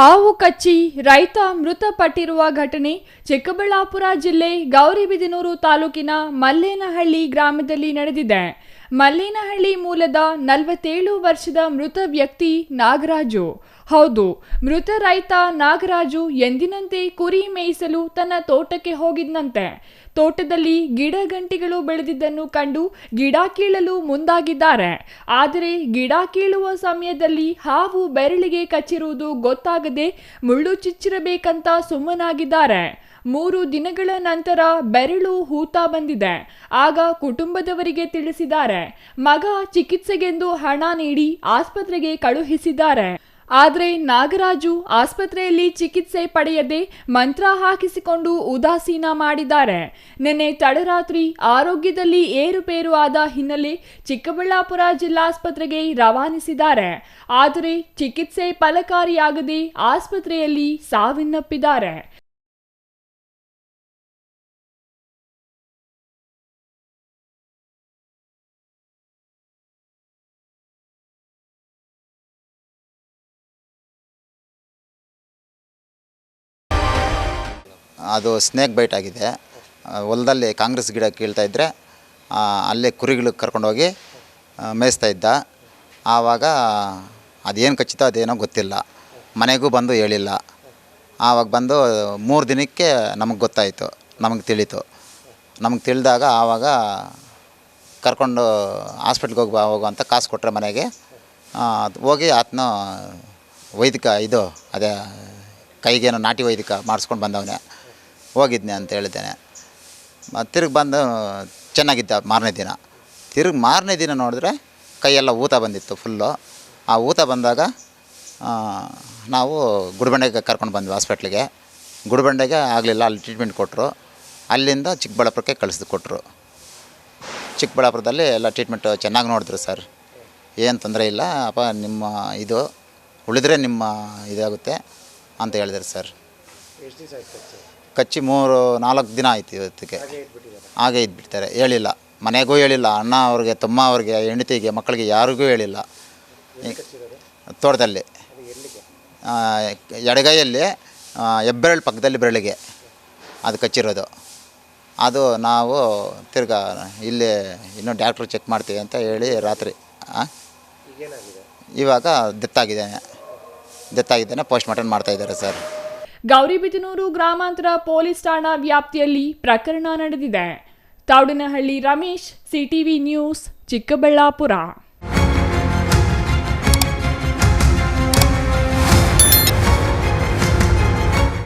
ಹಾವು ಕಚ್ಚಿ ರೈತ ಮೃತಪಟ್ಟಿರುವ ಘಟನೆ ಚಿಕ್ಕಬಳ್ಳಾಪುರ ಜಿಲ್ಲೆ ಗೌರಿಬಿದನೂರು ತಾಲೂಕಿನ ಮಲ್ಲೇನಹಳ್ಳಿ ಗ್ರಾಮದಲ್ಲಿ ನಡೆದಿದೆ. ಮಲ್ಲೇನಹಳ್ಳಿ ಮೂಲದ ನಲವತ್ತೇಳು ವರ್ಷದ ಮೃತ ವ್ಯಕ್ತಿ ನಾಗರಾಜು. ಹೌದು, ಮೃತ ರೈತ ನಾಗರಾಜು ಎಂದಿನಂತೆ ಕುರಿ ಮೇಯಿಸಲು ತನ್ನ ತೋಟಕ್ಕೆ ಹೋಗಿದ್ನಂತೆ. ತೋಟದಲ್ಲಿ ಗಿಡ ಗಂಟಿಗಳು ಬೆಳೆದಿದ್ದನ್ನು ಕಂಡು ಗಿಡ ಕೀಳಲು ಮುಂದಾಗಿದ್ದಾರೆ. ಆದರೆ ಗಿಡ ಕೀಳುವ ಸಮಯದಲ್ಲಿ ಹಾವು ಬೆರಳಿಗೆ ಕಚ್ಚಿರುವುದು ಗೊತ್ತಾಗದೆ ಮುಳ್ಳು ಚುಚ್ಚಿರಬೇಕಂತ ಸುಮ್ಮನಾಗಿದ್ದಾರೆ. ಮೂರು ದಿನಗಳ ನಂತರ ಬೆರಳು ಹೂತಾ ಬಂದಿದೆ. ಆಗ ಕುಟುಂಬದವರಿಗೆ ತಿಳಿಸಿದ್ದಾರೆ. ಮಗ ಚಿಕಿತ್ಸೆಗೆಂದು ಹಣ ನೀಡಿ ಆಸ್ಪತ್ರೆಗೆ ಕಳುಹಿಸಿದ್ದಾರೆ. ಆದರೆ ನಾಗರಾಜು ಆಸ್ಪತ್ರೆಯಲ್ಲಿ ಚಿಕಿತ್ಸೆ ಪಡೆಯದೆ ಮಂತ್ರ ಹಾಕಿಸಿಕೊಂಡು ಉದಾಸೀನ ಮಾಡಿದ್ದಾರೆ. ನಿನ್ನೆ ತಡರಾತ್ರಿ ಆರೋಗ್ಯದಲ್ಲಿ ಏರುಪೇರು ಆದ ಹಿನ್ನೆಲೆ ಚಿಕ್ಕಬಳ್ಳಾಪುರ ಜಿಲ್ಲಾಸ್ಪತ್ರೆಗೆ ರವಾನಿಸಿದ್ದಾರೆ. ಆದರೆ ಚಿಕಿತ್ಸೆ ಫಲಕಾರಿಯಾಗದೆ ಆಸ್ಪತ್ರೆಯಲ್ಲಿ ಸಾವನ್ನಪ್ಪಿದ್ದಾರೆ. ಅದು ಸ್ನೇಕ್ ಬೈಟ್ ಆಗಿದೆ. ಹೊಲದಲ್ಲಿ ಕಾಂಗ್ರೆಸ್ ಗಿಡ ಕೀಳ್ತಾ ಇದ್ದರೆ ಅಲ್ಲೇ ಕುರಿಗಳು ಕರ್ಕೊಂಡೋಗಿ ಮೇಯಿಸ್ತಾ ಇದ್ದ. ಆವಾಗ ಅದೇನು ಕಚ್ಚಿತೋ ಅದೇನೋ ಗೊತ್ತಿಲ್ಲ. ಮನೆಗೂ ಬಂದು ಹೇಳಿಲ್ಲ. ಆವಾಗ ಬಂದು ಮೂರು ದಿನಕ್ಕೆ ನಮಗೆ ಗೊತ್ತಾಯಿತು, ನಮಗೆ ತಿಳಿತು. ನಮಗೆ ತಿಳಿದಾಗ ಆವಾಗ ಕರ್ಕೊಂಡು ಹಾಸ್ಪಿಟ್ಲ್ಗೆ ಹೋಗಿ ಹೋಗೋ ಅಂತ ಕಾಸು ಕೊಟ್ಟರೆ ಮನೆಗೆ. ಹೋಗಿ ಆತನ ವೈದಿಕ ಇದು, ಅದೇ ಕೈಗೇನೋ ನಾಟಿ ವೈದಿಕ ಮಾಡಿಸ್ಕೊಂಡು ಬಂದವನೇ. ಹೋಗಿದ್ನೆ ಅಂತ ಹೇಳಿದ್ದೇನೆ ತಿರುಗಿ ಬಂದು ಚೆನ್ನಾಗಿದ್ದ ಮಾರನೇ ದಿನ. ತಿರುಗಿ ಮಾರನೇ ದಿನ ನೋಡಿದ್ರೆ ಕೈಯೆಲ್ಲ ಊತ ಬಂದಿತ್ತು ಫುಲ್ಲು ಆ ಊತ ಬಂದಾಗ ನಾವು ಗುಡಿಬಂಡೆಗೆ ಕರ್ಕೊಂಡು ಬಂದ್ವಿ ಹಾಸ್ಪಿಟ್ಲಿಗೆ ಗುಡಿಬಂಡೆಗೆ ಆಗಲಿಲ್ಲ, ಅಲ್ಲಿ ಟ್ರೀಟ್ಮೆಂಟ್ ಕೊಟ್ಟರು ಅಲ್ಲಿಂದ ಚಿಕ್ಕಬಳ್ಳಾಪುರಕ್ಕೆ ಕಳಿಸ್ದು ಕೊಟ್ಟರು ಚಿಕ್ಕಬಳ್ಳಾಪುರದಲ್ಲಿ ಎಲ್ಲ ಟ್ರೀಟ್ಮೆಂಟ್ ಚೆನ್ನಾಗಿ ನೋಡಿದ್ರು ಸರ್ ಏನು ತೊಂದರೆ ಇಲ್ಲ, ಅಪ್ಪ ನಿಮ್ಮ ಇದು, ಉಳಿದ್ರೆ ನಿಮ್ಮ ಇದಾಗುತ್ತೆ ಅಂತ ಹೇಳಿದ್ರು ಸರ್ ಕಚ್ಚಿ ಮೂರು ನಾಲ್ಕು ದಿನ ಆಯ್ತು ಇವತ್ತಿಗೆ. ಹಾಗೆ ಇದ್ಬಿಡ್ತಾರೆ. ಹೇಳಿಲ್ಲ. ಮನೆಗೂ ಹೇಳಿಲ್ಲ. ಅಣ್ಣ ಅವ್ರಿಗೆ ತಮ್ಮ ಅವ್ರಿಗೆ ಹೆಂಡತಿಗೆ ಮಕ್ಕಳಿಗೆ ಯಾರಿಗೂ ಹೇಳಿಲ್ಲ. ತೋಟದಲ್ಲಿ. ಎಡಗೈಯಲ್ಲಿ ಹೆಬ್ಬೆರಳು ಪಕ್ಕದಲ್ಲಿ ಬೆರಳಿಗೆ ಅದು ಕಚ್ಚಿರೋದು. ಅದು ನಾವು ತಿರ್ಗಾ ಇಲ್ಲಿ ಇನ್ನೂ ಡಾಕ್ಟ್ರು ಚೆಕ್ ಮಾಡ್ತೀವಿ ಅಂತ ಹೇಳಿ ರಾತ್ರಿ? ಇವಾಗ ಡೆತ್ತಾಗಿದ್ದೇನೆ ಡೆತ್ತಾಗಿದ್ದೇನೆ ಪೋಸ್ಟ್ ಮಾರ್ಟಮ್ ಮಾಡ್ತಾಯಿದ್ದಾರೆ ಸರ್. ಗೌರಿಬಿದನೂರು ಗ್ರಾಮಾಂತರ ಪೊಲೀಸ್ ಠಾಣಾ ವ್ಯಾಪ್ತಿಯಲ್ಲಿ ಪ್ರಕರಣ ನಡೆದಿದೆ. Thavadanahalli Ramesh CTV news Chikkaballapur.